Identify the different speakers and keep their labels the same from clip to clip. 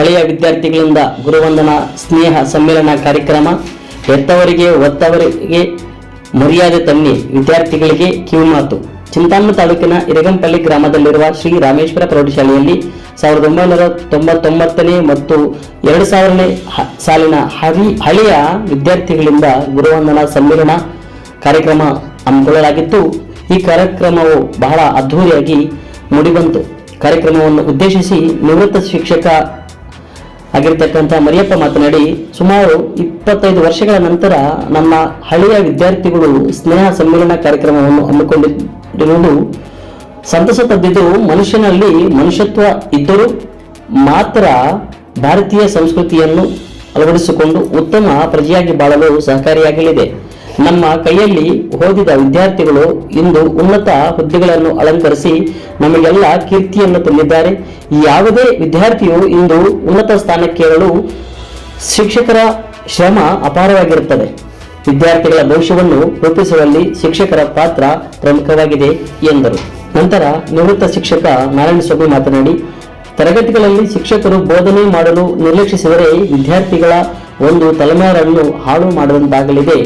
Speaker 1: ಹಳೆಯ ವಿದ್ಯಾರ್ಥಿಗಳಿಂದ ಗುರುವಂದನ ಸ್ನೇಹ ಸಮ್ಮೇಳನ ಕಾರ್ಯಕ್ರಮ ಹೆತ್ತವರಿಗೆ ಒತ್ತವರಿಗೆ ಮರ್ಯಾದೆ ತನ್ನಿ ವಿದ್ಯಾರ್ಥಿಗಳಿಗೆ ಕಿವಿಮಾತು. ಚಿಂತಾಮಣಿ ತಾಲೂಕಿನ ಇರಗಂಪಳ್ಳಿ ಗ್ರಾಮದಲ್ಲಿರುವ ಶ್ರೀ ರಾಮೇಶ್ವರ ಪ್ರೌಢಶಾಲೆಯಲ್ಲಿ ಸಾವಿರದ ಒಂಬೈನೂರ ತೊಂಬತ್ತೊಂಬತ್ತನೇ ಮತ್ತು ಎರಡು ಸಾವಿರನೇ ಸಾಲಿನ ಹರಿ, ಹಳೆಯ ವಿದ್ಯಾರ್ಥಿಗಳಿಂದ ಗುರುವಂದನ ಸಮ್ಮೇಳನ ಕಾರ್ಯಕ್ರಮ ಹಮ್ಮಿಕೊಳ್ಳಲಾಗಿತ್ತು. ಈ ಕಾರ್ಯಕ್ರಮವು ಬಹಳ ಅದ್ಧೂರಿಯಾಗಿ ಮೂಡಿಬಂತು. ಕಾರ್ಯಕ್ರಮವನ್ನು ಉದ್ದೇಶಿಸಿ ನಿವೃತ್ತ ಶಿಕ್ಷಕ ಆಗಿರ್ತಕ್ಕಂಥ ಮರಿಯಪ್ಪ ಮಾತನಾಡಿ, ಸುಮಾರು ಇಪ್ಪತ್ತೈದು ವರ್ಷಗಳ ನಂತರ ನಮ್ಮ ಹಳೆಯ ವಿದ್ಯಾರ್ಥಿಗಳು ಸ್ನೇಹ ಸಮ್ಮೇಳನ ಕಾರ್ಯಕ್ರಮವನ್ನು ಹಮ್ಮಿಕೊಂಡಿರುವುದು ಸಂತಸ ತದ್ದಿದ್ದು ಮನುಷ್ಯನಲ್ಲಿ ಮನುಷ್ಯತ್ವ ಇದ್ದರೂ ಮಾತ್ರ ಭಾರತೀಯ ಸಂಸ್ಕೃತಿಯನ್ನು ಅಳವಡಿಸಿಕೊಂಡು ಉತ್ತಮ ಪ್ರಜೆಯಾಗಿ ಬಾಳಲು ಸಹಕಾರಿಯಾಗಲಿದೆ. ನಮ್ಮ ಕೈಯಲ್ಲಿ ಓದಿದ ವಿದ್ಯಾರ್ಥಿಗಳು ಇಂದು ಉನ್ನತ ಹುದ್ದೆಗಳನ್ನು ಅಲಂಕರಿಸಿ ನಮಗೆಲ್ಲ ಕೀರ್ತಿಯನ್ನು ತಂದಿದ್ದಾರೆ. ಯಾವುದೇ ವಿದ್ಯಾರ್ಥಿಯು ಇಂದು ಉನ್ನತ ಸ್ಥಾನಕ್ಕೇರಲು ಶಿಕ್ಷಕರ ಶ್ರಮ ಅಪಾರವಾಗಿರುತ್ತದೆ. ವಿದ್ಯಾರ್ಥಿಗಳ ಭವಿಷ್ಯವನ್ನು ರೂಪಿಸುವಲ್ಲಿ ಶಿಕ್ಷಕರ ಪಾತ್ರ ಪ್ರಮುಖವಾಗಿದೆ ಎಂದರು. ನಂತರ ನಿವೃತ್ತ ಶಿಕ್ಷಕ ನಾರಾಯಣಸ್ವಾಮಿ ಮಾತನಾಡಿ, ತರಗತಿಗಳಲ್ಲಿ ಶಿಕ್ಷಕರು ಬೋಧನೆ ಮಾಡಲು ನಿರ್ಲಕ್ಷಿಸಿದರೆ ವಿದ್ಯಾರ್ಥಿಗಳ ಒಂದು ತಲೆಮಾರನ್ನು ಹಾಳು ಮಾಡುವಂತಾಗಲಿದೆ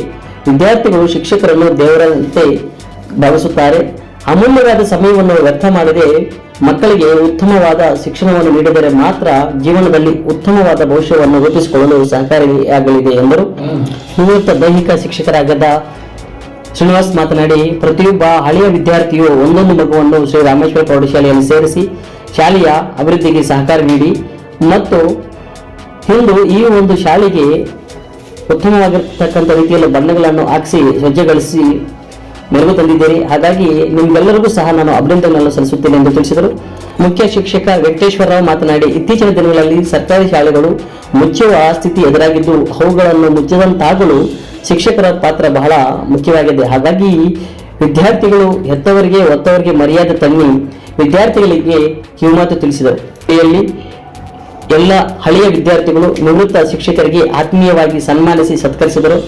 Speaker 1: ವಿದ್ಯಾರ್ಥಿಗಳು ಶಿಕ್ಷಕರನ್ನು ದೇವರಂತೆ ಭಾವಿಸುತ್ತಾರೆ. ಅಮೂಲ್ಯವಾದ ಸಮಯವನ್ನು ವ್ಯರ್ಥ ಮಾಡದೆ ಮಕ್ಕಳಿಗೆ ಉತ್ತಮವಾದ ಶಿಕ್ಷಣವನ್ನು ನೀಡಿದರೆ ಮಾತ್ರ ಜೀವನದಲ್ಲಿ ಉತ್ತಮವಾದ ಭವಿಷ್ಯವನ್ನು ರೂಪಿಸಿಕೊಳ್ಳಲು ಸಹಕಾರಿಯಾಗಲಿದೆ ಎಂದರು. ನಿವೃತ್ತ ದೈಹಿಕ ಶಿಕ್ಷಕರಾಗದ ಶ್ರೀನಿವಾಸ್ ಮಾತನಾಡಿ, ಪ್ರತಿಯೊಬ್ಬ ಹಳೆಯ ವಿದ್ಯಾರ್ಥಿಯು ಒಂದೊಂದು ಮಗುವನ್ನು ಶ್ರೀ ರಾಮೇಶ್ವರ ಪ್ರೌಢಶಾಲೆಯಲ್ಲಿ ಸೇರಿಸಿ ಶಾಲೆಯ ಅಭಿವೃದ್ಧಿಗೆ ಸಹಕಾರ ನೀಡಿ ಮತ್ತು ಇಂದು ಈ ಒಂದು ಶಾಲೆಗೆ ಉತ್ತಮವಾಗಿರ್ತಕ್ಕಂಥ ರೀತಿಯಲ್ಲಿ ಬಣ್ಣಗಳನ್ನು ಹಾಕಿಸಿ ಸಜ್ಜೆಗೊಳಿಸಿ ಮೆರುಗು ತಂದಿದ್ದೀರಿ. ಹಾಗಾಗಿ ನಿಮ್ಗೆಲ್ಲರಿಗೂ ಸಹ ನಾನು ಅಭಿನಂದನೆಯನ್ನು ಸಲ್ಲಿಸುತ್ತೇನೆ ಎಂದು ತಿಳಿಸಿದರು. ಮುಖ್ಯ ಶಿಕ್ಷಕ ವೆಂಕಟೇಶ್ವರರಾವ್ ಮಾತನಾಡಿ, ಇತ್ತೀಚಿನ ದಿನಗಳಲ್ಲಿ ಸರ್ಕಾರಿ ಶಾಲೆಗಳು ಮುಚ್ಚುವ ಸ್ಥಿತಿ ಎದುರಾಗಿದ್ದು, ಅವುಗಳನ್ನು ಮುಚ್ಚದಂತಾಗಲು ಶಿಕ್ಷಕರ ಪಾತ್ರ ಬಹಳ ಮುಖ್ಯವಾಗಿದೆ. ಹಾಗಾಗಿ ವಿದ್ಯಾರ್ಥಿಗಳು ಹೆತ್ತವರಿಗೆ, ಒತ್ತವರಿಗೆ ಮರ್ಯಾದೆ ತನ್ನಿ ವಿದ್ಯಾರ್ಥಿಗಳಿಗೆ ಕಿವಿಮಾತು ತಿಳಿಸಿದರು. ಎಲ್ಲ ಹಳೆಯ ವಿದ್ಯಾರ್ಥಿಗಳು ನಿವೃತ್ತ ಶಿಕ್ಷಕರಿಗೆ ಆತ್ಮೀಯವಾಗಿ ಸನ್ಮಾನಿಸಿ ಸತ್ಕರಿಸಿದರು.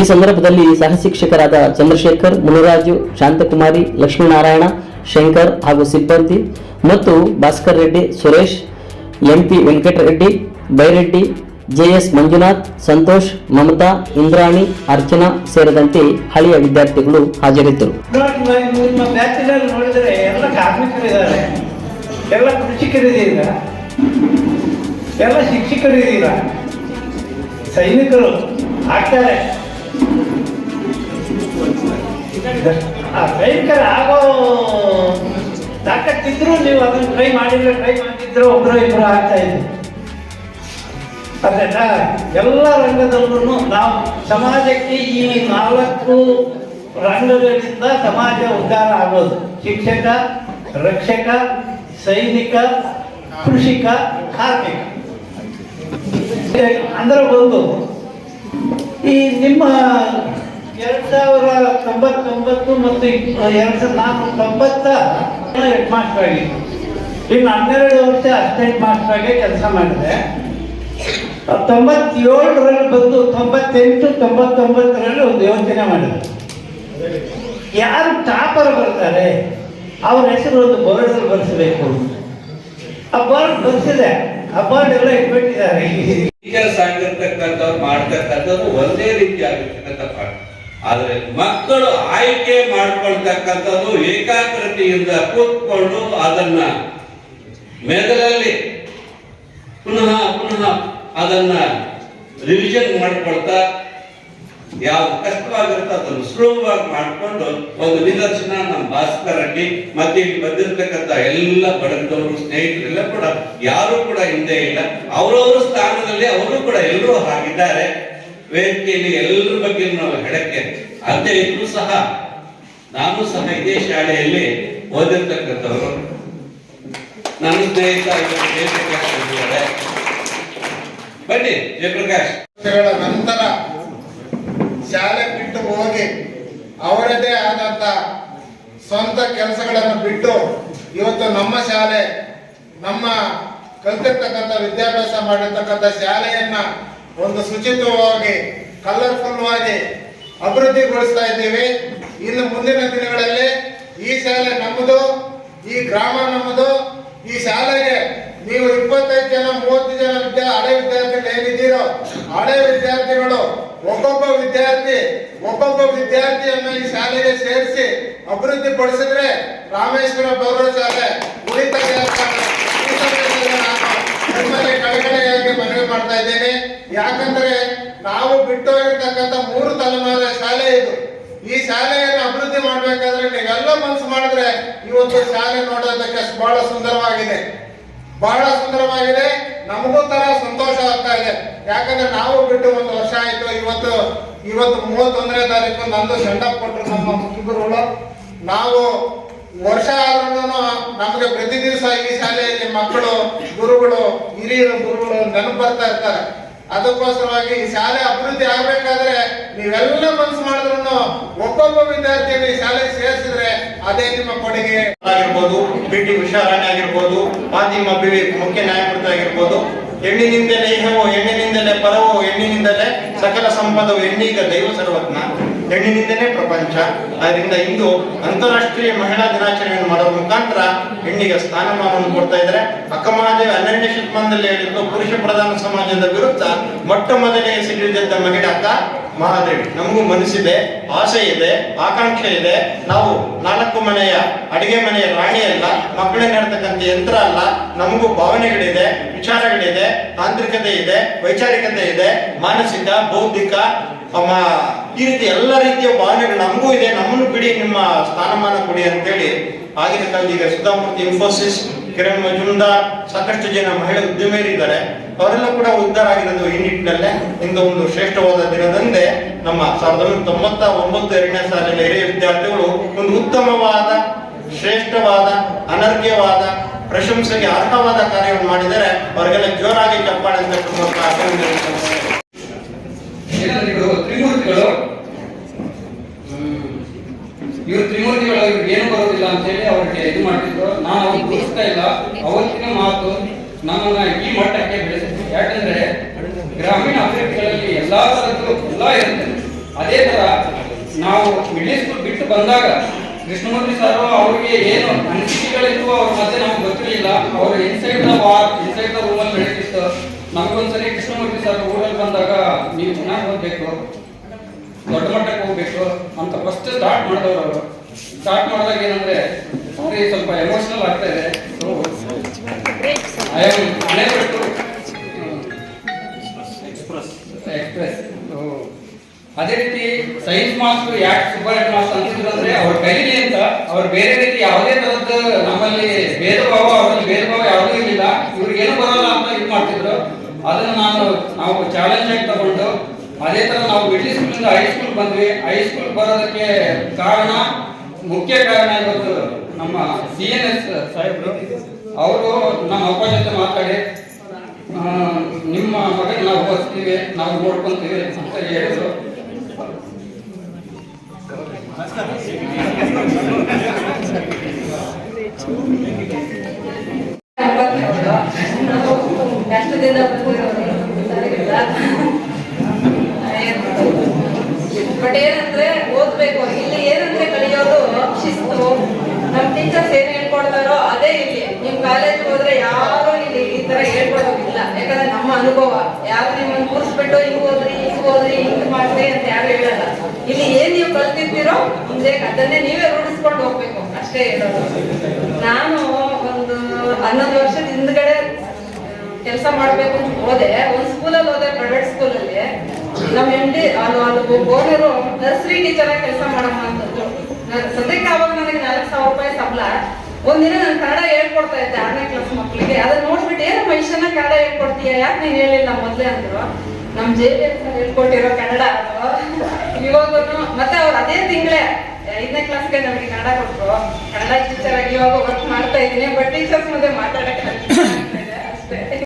Speaker 1: ಈ ಸಂದರ್ಭದಲ್ಲಿ ಸಹ ಶಿಕ್ಷಕರಾದ ಚಂದ್ರಶೇಖರ್, ಮುನಿರಾಜು, ಶಾಂತಕುಮಾರಿ, ಲಕ್ಷ್ಮೀನಾರಾಯಣ, ಶಂಕರ್ ಹಾಗೂ ಸಿಬ್ಬಂದಿ ಮತ್ತು ಭಾಸ್ಕರ್ ರೆಡ್ಡಿ, ಸುರೇಶ್, ಎಂಪಿ ವೆಂಕಟರೆಡ್ಡಿ, ಬೈರೆಡ್ಡಿ, ಜೆಎಸ್ ಮಂಜುನಾಥ್, ಸಂತೋಷ್, ಮಮತಾ, ಇಂದ್ರಾಣಿ, ಅರ್ಚನಾ ಸೇರಿದಂತೆ ಹಳೆಯ ವಿದ್ಯಾರ್ಥಿಗಳು ಹಾಜರಿದ್ದರು.
Speaker 2: ಎಲ್ಲ ಎಲ್ಲ ಶಿಕ್ಷಕರು ಇದೀರ ಸೈನಿಕರು ಆಗ್ತಾರೆ ಆ ಸೈನಿಕರು ಆಗೋ ತಾಕತ್ತಿದ್ರು ನೀವು ಅದನ್ನ ಟ್ರೈ ಮಾಡಿದ್ರೆ ಟ್ರೈ ಮಾಡಿದ್ರು ಒಬ್ಬರು ಇಬ್ರು ಆಗ್ತಾ ಇದ್ರು. ಅದನ್ನ ಎಲ್ಲ ರಂಗದಲ್ಲೂ ನಾವು ಸಮಾಜಕ್ಕೆ ಈ ನಾಲ್ಕು ರಂಗಗಳಿಂದ ಸಮಾಜ ಉದ್ಧಾರ ಆಗೋದು. ಶಿಕ್ಷಕ, ರಕ್ಷಕ, ಸೈನಿಕ, ಕೃಷಿಕ, ಕಾರ್ಮಿಕ. ಅಂದ್ರೆ ಬಂದು. ಈ ನಿಮ್ಮ ಎರಡ್ ಸಾವಿರ ತೊಂಬತ್ತೊಂಬತ್ತು ಮತ್ತು ಎರಡ್ ಸಾವಿರದ ನಾಲ್ಕು ತೊಂಬತ್ತ ಹೆಡ್ ಮಾಸ್ಟರ್ ಆಗಿ ಇನ್ನು ಹನ್ನೆರಡು ವರ್ಷ ಅಸಿಸ್ಟೆಂಟ್ ಮಾಸ್ಟರ್ ಆಗಿ ಕೆಲಸ ಮಾಡಿದೆ. ತೊಂಬತ್ತೇಳರಲ್ಲಿ ಬಂದು ತೊಂಬತ್ತೆಂಟು, ತೊಂಬತ್ತೊಂಬತ್ತರಲ್ಲಿ ಒಂದು ಯೋಚನೆ ಮಾಡಿದೆ. ಯಾರು ಟಾಪರ್ ಬರ್ತಾರೆ, ಅವ್ರ ಹೆಸರು ಒಂದು ಬೋರ್ಡ್ ಬರೆಸಬೇಕು ಆ ಬೋರ್ಡ್ ಬರ್ಸಿದೆ. ಬೋರ್ಡ್ ಎಲ್ಲ ಇಟ್ಬಿಟ್ಟಿದ್ದಾರೆ.
Speaker 3: ಟೀಚರ್ಸ್ ಆಗಿರ್ತಕ್ಕಂಥವ್ರು ಮಾಡ್ತಕ್ಕಂಥದ್ದು ಒಂದೇ ರೀತಿ ಆಗಿರ್ತಕ್ಕಂಥ ಪಾಠ. ಆದ್ರೆ ಮಕ್ಕಳು ಆಯ್ಕೆ ಮಾಡ್ಕೊಳ್ತಕ್ಕಂಥದ್ದು ಏಕಾಗ್ರತೆಯಿಂದ ಕೂತ್ಕೊಂಡು ಅದನ್ನ ಮೆದುಳಲ್ಲಿ ಪುನಃ ಪುನಃ ಅದನ್ನ ರಿವಿಷನ್ ಮಾಡ್ಕೊಳ್ತಾ ಯಾವ್ದು ಕಷ್ಟವಾಗಿರುತ್ತೆ ಅದನ್ನು ಸುಲಭವಾಗಿ ಮಾಡಿಕೊಂಡು ಒಂದು ನಿದರ್ಶನ ನಮ್ಮ ಭಾಸ್ಕರಲ್ಲಿ ಮತ್ತೆ ಇಲ್ಲಿ ಬಂದಿರತಕ್ಕಂತ ಎಲ್ಲ ಬಡಗದವರು ಸ್ನೇಹಿತರೆಲ್ಲ ಕೂಡ, ಯಾರು ಕೂಡ ಹಿಂದೆ ಇಲ್ಲ. ಅವರವರ ಸ್ಥಾನದಲ್ಲಿ ಅವರು ಕೂಡ ಎಲ್ಲರೂ ಹಾಗಿದ್ದಾರೆ. ವೇದಿಕೆಯಲ್ಲಿ ಎಲ್ಲರ ಬಗ್ಗೆ ನಾವು ಹೇಳಕ್ಕೆ ಅದೇ ಇದ್ರು ಸಹ ನಾನು ಸಹ ಇದೇ ಶಾಲೆಯಲ್ಲಿ ಓದಿರ್ತಕ್ಕಂಥವ್ರು. ನನ್ನ ಸ್ನೇಹಿತ ಬನ್ನಿ, ಜಯಪ್ರಕಾಶ್.
Speaker 4: ನಂತರ ಶಾಲೆ ಬಿಟ್ಟು ಹೋಗಿ ಅವರದೇ ಆದಂತ ಸ್ವಂತ ಕೆಲಸಗಳನ್ನು ಬಿಟ್ಟು ಇವತ್ತು ನಮ್ಮ ಶಾಲೆ, ನಮ್ಮ ಕಲ್ತಿರ್ತಕ್ಕಂಥ ವಿದ್ಯಾಭ್ಯಾಸ ಮಾಡಿರ್ತಕ್ಕಂಥ ಶಾಲೆಯನ್ನ ಒಂದು ಶುಚಿತ್ವವಾಗಿ ಕಲರ್ಫುಲ್ ಆಗಿ ಅಭಿವೃದ್ಧಿಗೊಳಿಸ್ತಾ ಇದ್ದೀವಿ. ಇನ್ನು ಮುಂದಿನ ದಿನಗಳಲ್ಲಿ ಈ ಶಾಲೆ ನಮ್ಮದು, ಈ ಗ್ರಾಮ ನಮ್ಮದು. ಈ ಶಾಲೆಗೆ ನೀವು ಇಪ್ಪತ್ತೈದು ಜನ, ಮೂವತ್ತು ಜನ ವಿದ್ಯಾ, ಹಳೆ ವಿದ್ಯಾರ್ಥಿಗಳು ಏನಿದ್ದೀರೋ, ಹಳೆ ವಿದ್ಯಾರ್ಥಿಗಳು ಒಬ್ಬೊಬ್ಬ ವಿದ್ಯಾರ್ಥಿ, ಒಬ್ಬೊಬ್ಬ ವಿದ್ಯಾರ್ಥಿಯನ್ನ ಈ ಶಾಲೆಗೆ ಸೇರಿಸಿ ಅಭಿವೃದ್ಧಿ ಪಡಿಸಿದ್ರೆ ರಾಮೇಶ್ವರ ಬೌರ ಶಾಲೆ ಉಳಿತ ಕಳಕಳಿಯಾಗಿ ಮನವಿ ಮಾಡ್ತಾ ಇದ್ದೇನೆ. ಯಾಕಂದ್ರೆ ನಾವು ಬಿಟ್ಟು ಹೋಗಿರ್ತಕ್ಕಂಥ ಮೂರು ತಲೆಮಾರಿನ ಶಾಲೆ ಇದು. ಈ ಶಾಲೆಯನ್ನು ಅಭಿವೃದ್ಧಿ ಮಾಡ್ಬೇಕಾದ್ರೆ ನೀವೆಲ್ಲ ಮನಸ್ಸು ಮಾಡಿದ್ರೆ ಇವತ್ತು ಶಾಲೆ ನೋಡೋದಕ್ಕೆ ಬಹಳ ಸುಂದರವಾಗಿದೆ. ಬಹಳ ಸುಂದರವಾಗಿದೆ. ನಮಗೂ ತರ ಇದೆ ಯಾಕಂದ್ರೆ ನಾವು ಬಿಟ್ಟು ಒಂದು ವರ್ಷ ಆಯ್ತು, ಇವತ್ತು ಇವತ್ತು ಮೂವತ್ತೊಂದನೇ ತಾರೀಕು ನಂದು ಸೆಂಡಪ್ ಕೊಟ್ಟರು ನಮ್ಮ ಮುಖ್ಯಗುರುಗಳು ನಾವು ವರ್ಷ ಆದ್ರೂ ನಮಗೆ ಪ್ರತಿ ದಿವಸ ಈ ಶಾಲೆಯಲ್ಲಿ ಮಕ್ಕಳು, ಗುರುಗಳು, ಹಿರಿಯರು, ಗುರುಗಳು ನೆನಪು ಬರ್ತಾ ಇರ್ತಾರೆ. ಅದಕ್ಕೋಸ್ಕರವಾಗಿ ಈ ಶಾಲೆ ಅಭಿವೃದ್ಧಿ ಆಗ್ಬೇಕಾದ್ರೆ ನೀವೆಲ್ಲ ಮನಸ್ಸು ಮಾಡಿದ್ರು ಒಬ್ಬೊಬ್ಬ ವಿದ್ಯಾರ್ಥಿಯಲ್ಲಿ ಈ ಶಾಲೆ ಸೇರಿಸಿದ್ರೆ ಅದೇ ನಿಮ್ಮ ಕೊಡುಗೆ.
Speaker 5: ಆಗಿರ್ಬೋದು ಬಿ ಟಿ ಉಷಾರಾಣಿ ಆಗಿರ್ಬೋದು, ಮಾಧ್ಯಮ ಮುಖ್ಯ ನ್ಯಾಯಮೂರ್ತಿ ಆಗಿರ್ಬೋದು ಹೆಣ್ಣಿನಿಂದಲೇ ಇಹವು ಹೆಣ್ಣಿನಿಂದಲೇ ಪರವೋ ಹೆಣ್ಣಿನಿಂದಲೇ ಸಕಲ ಸಂಪದವು ಹೆಣ್ಣೀಗ ದೈವ ಸರ್ವಜ್ಞ ಹೆಣ್ಣಿನಿಂದಲೇ ಪ್ರಪಂಚ. ಅದರಿಂದ ಇಂದು ಅಂತಾರಾಷ್ಟ್ರೀಯ ಮಹಿಳಾ ದಿನಾಚರಣೆಯನ್ನು ಮಾಡುವ ಮುಖಾಂತರ ಹೆಣ್ಣಿಗೆ ಸ್ಥಾನಮಾನವನ್ನು ಕೊಡ್ತಾ ಇದ್ದಾರೆ. ಅಕ್ಕಮಹಾದೇವಿ ಹನ್ನೆರಡನೇ ಶತಮಾನದಲ್ಲಿ ಹೇಳಿದ್ದು, ಪುರುಷ ಪ್ರಧಾನ ಸಮಾಜದ ವಿರುದ್ಧ ಮೊಟ್ಟ ಮೊದಲೇ ಸಿಡಿದಿದ್ದ ಮಹಿಳೆ ಅಕ್ಕ ಮಹಾದೇವಿ, ನಮಗೂ ಮನಸ್ಸಿದೆ, ಆಸೆ ಇದೆ, ಆಕಾಂಕ್ಷೆ ಇದೆ. ನಾವು ನಾಲ್ಕು ಮನೆಯ ಅಡಿಗೆ ಮನೆಯ ರಾಣಿ ಅಲ್ಲ, ಮಕ್ಕಳೇ ನಡ್ತಕ್ಕಂಥ ಯಂತ್ರ ಅಲ್ಲ, ನಮಗೂ ಭಾವನೆಗಳಿದೆ, ವಿಚಾರಗಳಿದೆ, ತಾಂತ್ರಿಕತೆ ಇದೆ, ವೈಚಾರಿಕತೆ ಇದೆ, ಮಾನಸಿಕ, ಬೌದ್ಧಿಕ ಈ ರೀತಿ ಎಲ್ಲ ರೀತಿಯ ಭಾವನೆಗಳು ನಮಗೂ ಇದೆ, ನಮ್ಮನ್ನು ಬಿಡಿ, ನಿಮ್ಮ ಸ್ಥಾನಮಾನ ಕೊಡಿ ಅಂತೇಳಿ ಆಗಿನ ಕಾಲದಲ್ಲಿ ಈಗ ಸುಧಾಮೂರ್ತಿ ಇನ್ಫೋಸಿಸ್ ಕಿರಣ್ ಮಜುಮ್ದಾರ್ ಸಾಕಷ್ಟು ಜನ ಮಹಿಳೆ ಉದ್ಯಮಿಯರಿದ್ದಾರೆ. ಅವರೆಲ್ಲ ಕೂಡ ಉದ್ಧಾರ ಆಗಿರೋದು ಈ ನಿಟ್ಟಿನಲ್ಲೇ. ಇಂದು ಒಂದು ಶ್ರೇಷ್ಠವಾದ ದಿನದಂದೇ ನಮ್ಮ ಸಾವಿರದ ಒಂಬೈನೂರ ತೊಂಬತ್ತ ಒಂಬತ್ತು ಎರಡನೇ ಸಾಲಿನ ಹಿರಿಯ ವಿದ್ಯಾರ್ಥಿಗಳು ಒಂದು ಉತ್ತಮವಾದ, ಶ್ರೇಷ್ಠವಾದ, ಅನರ್ಘ್ಯವಾದ, ಪ್ರಶಂಸೆಗೆ ಅರ್ಹವಾದ ಕಾರ್ಯವನ್ನು ಮಾಡಿದರೆ ಅವರಿಗೆಲ್ಲ ಜೋರಾಗಿ ಚಪ್ಪಾಳೆ ಅಂತ
Speaker 6: ಅವ್ರಿಗೆ ಇದು ಮಾಡ್ತಿದ್ರು ನಾನು ಅವ್ರಿಗೆ ಬಿಡಿಸ್ತಾ ಇಲ್ಲ. ಅವತ್ತಿನ ಮಾತು ನಮ್ಮನ್ನ ಈ ಮಟ್ಟಕ್ಕೆ ಬೆಳೆಸಿದ್ರು ಯಾಕಂದ್ರೆ ಗ್ರಾಮೀಣ ಅಭಿವೃದ್ಧಿಗಳಲ್ಲಿ ಎಲ್ಲಾ ತರದ್ದು ಎಲ್ಲ ಇರುತ್ತೆ. ಅದೇ ತರ ನಾವು ಮಿಡ್ಲ್ ಸ್ಕೂಲ್ ಬಿಟ್ಟು ಬಂದಾಗ ಕೃಷ್ಣಮೂರ್ತಿ ಸರ್ ಅವ್ರಿಗೆ ಏನು ಅನಿಸಿಕೆಗಳಿತ್ತು ಅವ್ರ ಮಧ್ಯೆ ನಮ್ಗೆ ಗೊತ್ತಿರಲಿಲ್ಲ. ಅವ್ರ inside the war inside the ರೂಮಲ್ಲಿ ನಡೀತಿತ್ತು ನಮಗೊಂದ್ಸರಿ ಕೃಷ್ಣಮೂರ್ತಿ ಸರ್ ಊರಲ್ಲಿ ಬಂದಾಗ ನೀವು ಚೆನ್ನಾಗಿ ಓದ್ಬೇಕು, ದೊಡ್ಡ ಮಟ್ಟಕ್ಕೆ ಹೋಗ್ಬೇಕು ಅಂತ ಫಸ್ಟ್ ಸ್ಟಾರ್ಟ್ ಮಾಡಿದವರು ಅವರು. ಸ್ಟಾರ್ಟ್ ಮಾಡಿದಾಗ ಏನಂದ್ರೆ ಎಕ್ಸ್ಪ್ರೆಸ್ ಅದೇ ರೀತಿ ಸೈನ್ಸ್ ಮಾಸ್ಟರ್ ಯಾಕೆ ಸೂಪರ್ ಮಾಸ್ಟರ್ ಅಂತಿದ್ರು ಅಂದ್ರೆ ಅವ್ರ ಕೈಲಿ ಅಂತ ಅವ್ರು ಬೇರೆ ರೀತಿ ಯಾವುದೇ ತರದ ನಮ್ಮಲ್ಲಿ ಭೇದ ಭಾವ ಅವರಲ್ಲಿ ಬೇರೆ ಭಾವ ಯಾವುದೂ ಇರಲಿಲ್ಲ ಇವ್ರಿಗೆ ಏನು ಬರೋಲ್ಲ ಅಂತ ಇದು ಮಾಡ್ತಿದ್ರು ಅದನ್ನ ನಾನು ನಾವು ಚಾಲೆಂಜ್ ಆಗಿ ತಗೊಂಡು ಅದೇ ತರ ನಾವು ಮಿಡ್ಲ್ ಸ್ಕೂಲಿಂದ ಹೈಸ್ಕೂಲ್ ಬಂದ್ವಿ ಹೈಸ್ಕೂಲ್ ಬರೋದಕ್ಕೆ ಕಾರಣ ಮುಖ್ಯ ಕಾರಣ ಇವತ್ತು ನಮ್ಮ ಸಿ ಎನ್ ಎಸ್ ಸಾಹೇಬರು ಅವರು ನಮ್ಮ ಅಪ್ಪ ಜೊತೆ ಮಾತಾಡಿ ನಿಮ್ಮ ಮಗನ ನಾವು ಓದಿಸ್ತೀವಿ ನಾವು ನೋಡ್ಕೊಂತೀವಿ ಅಂತ ಹೇಳಿದ್ರು.
Speaker 7: ಕಷ್ಟದಿಂದ ಬಟ್ ಏನಂದ್ರೆ ಓದ್ಬೇಕು. ಇಲ್ಲಿ ನಮ್ ಟೀಚರ್ಸ್ ಏನ್ ಹೇಳ್ಕೊಡ್ತಾರೋ ಅದೇ ಇಲ್ಲಿ. ನಿಮ್ ಕಾಲೇಜ್ ಹೋದ್ರೆ ಯಾರು ಇಲ್ಲಿ ಈ ತರ ಹೇಳ್ಕೊಡೋದಿಲ್ಲ. ಯಾಕಂದ್ರೆ ನಮ್ಮ ಅನುಭವ. ಯಾರು ನಿಮ್ಮನ್ನ ಕೂರಿಸ್ಬಿಟ್ಟು ಹಿಂಗ್ ಹೋದ್ರಿ ಹಿಂಗ್ ಹೋದ್ರಿ, ಹಿಂಗ್ ಮಾಡ್ರಿ ಅಂತ ಯಾರು ಹೇಳಲ್ಲ. ಇಲ್ಲಿ ಏನ್ ನೀವು ಕಲ್ತಿರ್ತೀರೋ ಮುಂದೆ ಅದನ್ನೇ ನೀವೇ ರೂಢಿಸ್ಕೊಂಡು ಹೋಗ್ಬೇಕು. ಅಷ್ಟೇ ಹೇಳೋದು. ನಾನು ಒಂದು ಹನ್ನೊಂದು ವರ್ಷದ ಹಿಂದ್ಗಡೆ ಕೆಲಸ ಮಾಡ್ಬೇಕು ಅಂತ ಹೋದೆ. ಒಂದ್ ಸ್ಕೂಲಲ್ಲಿ ಹೋದೆ ಪ್ರೈವೇಟ್ ಸ್ಕೂಲಲ್ಲಿ ನಮ್ಮ ಎಂ ಡಿ ಅದು ಅದು ಓನರು ನರ್ಸರಿ ಟೀಚರ್ ಕೆಲಸ ಮಾಡಮ್ಮ ನ- ಸದ್ಯಕ್ಕೆ ಅವಾಗ ನನಗೆ ನಾಲ್ಕು ಸಾವಿರ ರೂಪಾಯಿ ಸಂಬಳ. ಒಂದಿನ ನಾನು ಕನ್ನಡ ಹೇಳ್ಕೊಡ್ತಾ ಇದ್ದೆ ಆರನೇ ಕ್ಲಾಸ್ ಮಕ್ಕಳಿಗೆ ಅದನ್ನ ನೋಡ್ಬಿಟ್ಟು ಏನು ಮನುಷ್ಯನ ಕನ್ನಡ ಹೇಳ್ಕೊಡ್ತೀಯ? ಯಾಕೆ ನೀನು ಹೇಳಿಲ್ಲ ಮೊದಲೇ? ಅಂದರು. ನಮ್ಮ ಜೆ ಅಂತ ಹೇಳ್ಕೊಟ್ಟಿರೋ ಕನ್ನಡ. ಅದು ಇವಾಗನು ಮತ್ತೆ ಅವ್ರು ಅದೇ ತಿಂಗಳೇ, ಐದನೇ ಕ್ಲಾಸ್ಗೆ ನಮಗೆ ಕನ್ನಡ ಕೊಟ್ಟರು ಕನ್ನಡ ಟೀಚರ್ ಆಗಿ ಇವಾಗ ವರ್ಕ್ ಮಾಡ್ತಾ ಇದ್ದೀನಿ ಬಟ್ ಟೀಚರ್ಸ್ ಮುಂದೆ ಮಾತಾಡಕ್ಕೆ ಅಷ್ಟೇ.